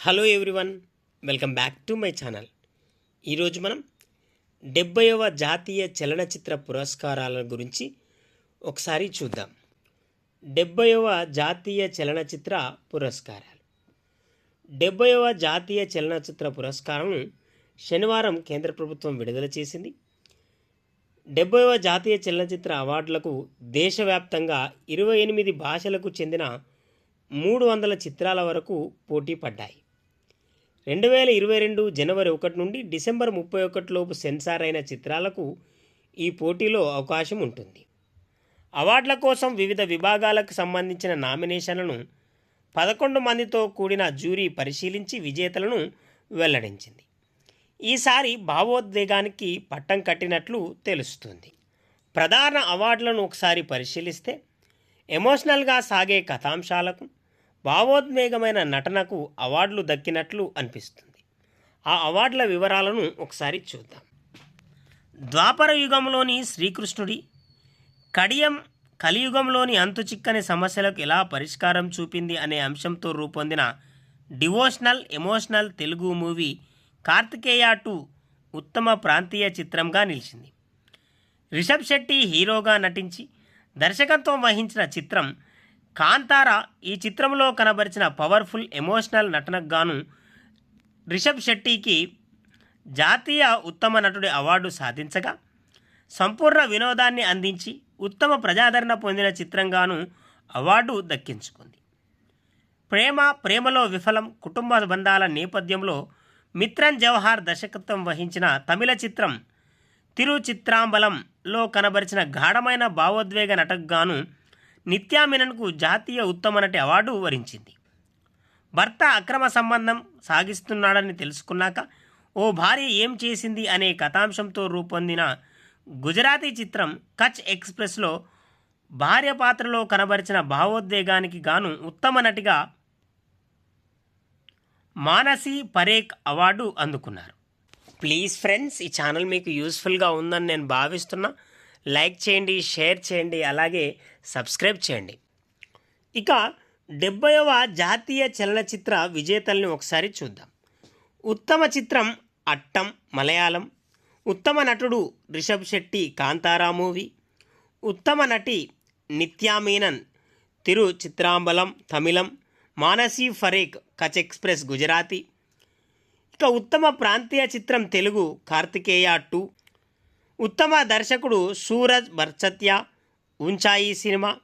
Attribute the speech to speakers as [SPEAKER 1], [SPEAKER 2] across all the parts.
[SPEAKER 1] Hello everyone welcome back to my channel ఈరోజు మనం డెబ్బైవ జాతీయ చలనచిత్ర పురస్కారాల గురించి ఒకసారి చూద్దాం. డెబ్బైవ జాతీయ చలనచిత్ర పురస్కారాలు. డెబ్బైవ జాతీయ చలనచిత్ర పురస్కారం శనివారం కేంద్ర ప్రభుత్వం విడుదల చేసింది. డెబ్బైవ జాతీయ చలనచిత్ర అవార్డులకు దేశవ్యాప్తంగా ఇరవై ఎనిమిది భాషలకు చెందిన మూడు వందల చిత్రాల వరకు పోటీ పడ్డాయి. రెండు వేల ఇరవై రెండు జనవరి ఒకటి నుండి డిసెంబర్ ముప్పై ఒకటిలోపు సెన్సార్ అయిన చిత్రాలకు ఈ పోటీలో అవకాశం ఉంటుంది. అవార్డుల కోసం వివిధ విభాగాలకు సంబంధించిన నామినేషన్లను పదకొండు మందితో కూడిన జ్యూరీ పరిశీలించి విజేతలను వెల్లడించింది. ఈసారి భావోద్వేగానికి పట్టం కట్టినట్లు తెలుస్తుంది. ప్రధాన అవార్డులను ఒకసారి పరిశీలిస్తే ఎమోషనల్గా సాగే కథాంశాలకు భావోద్వేగమైన నటనకు అవార్డులు దక్కినట్లు అనిపిస్తుంది. ఆ అవార్డుల వివరాలను ఒకసారి చూద్దాం. ద్వాపర యుగంలోని శ్రీకృష్ణుడి కడియం కలియుగంలోని అంతుచిక్కని సమస్యలకు ఎలా పరిష్కారం చూపింది అనే అంశంతో రూపొందిన devotional emotional Telugu movie Karthikeya two ఉత్తమ ప్రాంతీయ చిత్రంగా నిలిచింది. రిషబ్ శెట్టి హీరోగా నటించి దర్శకత్వం వహించిన చిత్రం కాంతార ఈ చిత్రంలో కనబరిచిన పవర్ఫుల్ ఎమోషనల్ నటనకు గాను రిషబ్ శెట్టికి జాతీయ ఉత్తమ నటుడి అవార్డు సాధించగా సంపూర్ణ వినోదాన్ని అందించి ఉత్తమ ప్రజాదరణ పొందిన చిత్రంగాను అవార్డు దక్కించుకుంది. ప్రేమ ప్రేమలో విఫలం కుటుంబ బంధాల నేపథ్యంలో మిత్రన్ జవహార్ దర్శకత్వం వహించిన తమిళ చిత్రం తిరుచిత్రాంబలంలో కనబరిచిన గాఢమైన భావోద్వేగ నటకుగాను నిత్యా మీనన్కు జాతీయ ఉత్తమ నటి అవార్డు వరించింది. భర్త అక్రమ సంబంధం సాగిస్తున్నాడని తెలుసుకున్నాక ఓ భార్య ఏం చేసింది అనే కథాంశంతో రూపొందిన గుజరాతీ చిత్రం కచ్ ఎక్స్ప్రెస్లో భార్య పాత్రలో కనబరిచిన భావోద్వేగానికి గాను ఉత్తమ నటిగా మానసి పరేక్ అవార్డు అందుకున్నారు. ప్లీజ్ ఫ్రెండ్స్ ఈ ఛానల్ మీకు యూస్ఫుల్గా ఉందని నేను భావిస్తున్నా. లైక్ చేయండి షేర్ చేయండి అలాగే సబ్స్క్రైబ్ చేయండి. ఇక డెబ్బైవ జాతీయ చలనచిత్ర విజేతల్ని ఒకసారి చూద్దాం. ఉత్తమ చిత్రం అట్టం మలయాళం. ఉత్తమ నటుడు రిషబ్ శెట్టి కాంతారా మూవీ. ఉత్తమ నటి నిత్యా మీనన్ తిరు చిత్రాంబలం తమిళం. మానసీ ఫరేక్ కచ్ ఎక్స్ప్రెస్ గుజరాతీ. ఇక ఉత్తమ ప్రాంతీయ చిత్రం తెలుగు కార్తికేయ టూ. ఉత్తమ దర్శకుడు సూరజ్ బర్చత్య ఉంచాయి సినిమా.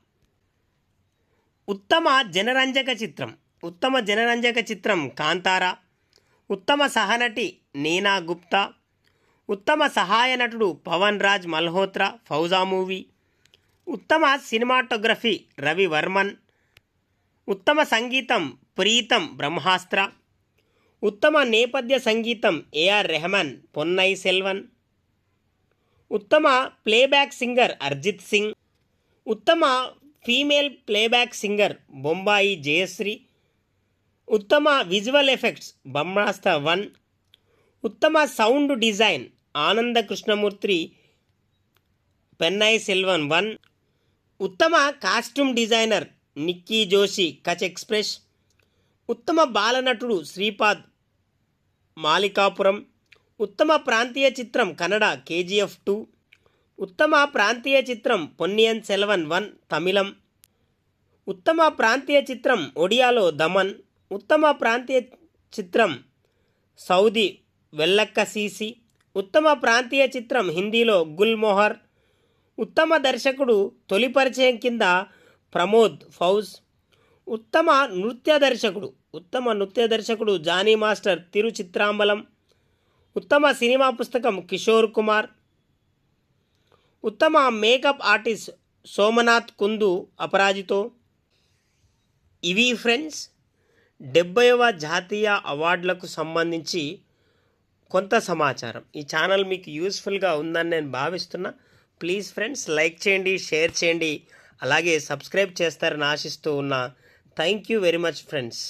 [SPEAKER 1] ఉత్తమ జనరంజక చిత్రం. ఉత్తమ జనరంజక చిత్రం కాంతారా. ఉత్తమ సహనటి నీనా గుప్తా. ఉత్తమ సహాయ నటుడు పవన్ రాజ్ మల్హోత్రా ఫౌజా మూవీ. ఉత్తమ సినిమాటోగ్రఫీ రవి వర్మన్. ఉత్తమ సంగీతం ప్రీతం బ్రహ్మాస్త్ర. ఉత్తమ నేపథ్య సంగీతం ఏఆర్ రెహమాన్ పొన్నై సెల్వన్. ఉత్తమ ప్లేబ్యాక్ సింగర్ అర్జిత్ సింగ్ ఉత్తమ female playback singer Bombay Jayashri ఉత్తమ విజువల్ ఎఫెక్ట్స్ బ్రహ్మాస్త వన్ ఉత్తమ sound design Ananda Krishnamurthy Ponniyin Selvan one ఉత్తమ costume designer Nikki Joshi Kutch express ఉత్తమ బాలనటుడు శ్రీపాద్ మాలికాపురం ఉత్తమ ప్రాంతీయ చిత్రం కన్నడ కేజీఎఫ్ టూ ఉత్తమ ప్రాంతీయ చిత్రం పొన్నియన్ సెల్వన్ వన్ తమిళం ఉత్తమ ప్రాంతీయ చిత్రం ఒడియాలో దమన్ ఉత్తమ ప్రాంతీయ చిత్రం సౌదీ వెల్లక్క సీసి ఉత్తమ ప్రాంతీయ చిత్రం హిందీలో గుల్ మొహర్ ఉత్తమ దర్శకుడు తొలి పరిచయం కింద ప్రమోద్ ఫౌజ్ ఉత్తమ నృత్య దర్శకుడు ఉత్తమ నృత్య దర్శకుడు జానీ మాస్టర్ తిరు చిత్రాంబలం ఉత్తమ సినిమా పుస్తకం కిషోర్ కుమార్. ఉత్తమ మేకప్ ఆర్టిస్ట్ సోమనాథ్ కుందు అపరాజితో. ఇవి ఫ్రెండ్స్ డెబ్బైవ జాతీయ అవార్డులకు సంబంధించి కొంత సమాచారం. ఈ ఛానల్ మీకు యూస్ఫుల్గా ఉందని నేను భావిస్తున్నా. ప్లీజ్ ఫ్రెండ్స్ లైక్ చేయండి షేర్ చేయండి. అలాగే సబ్స్క్రైబ్ చేస్తారని ఆశిస్తూ ఉన్నా. Thank you very much friends.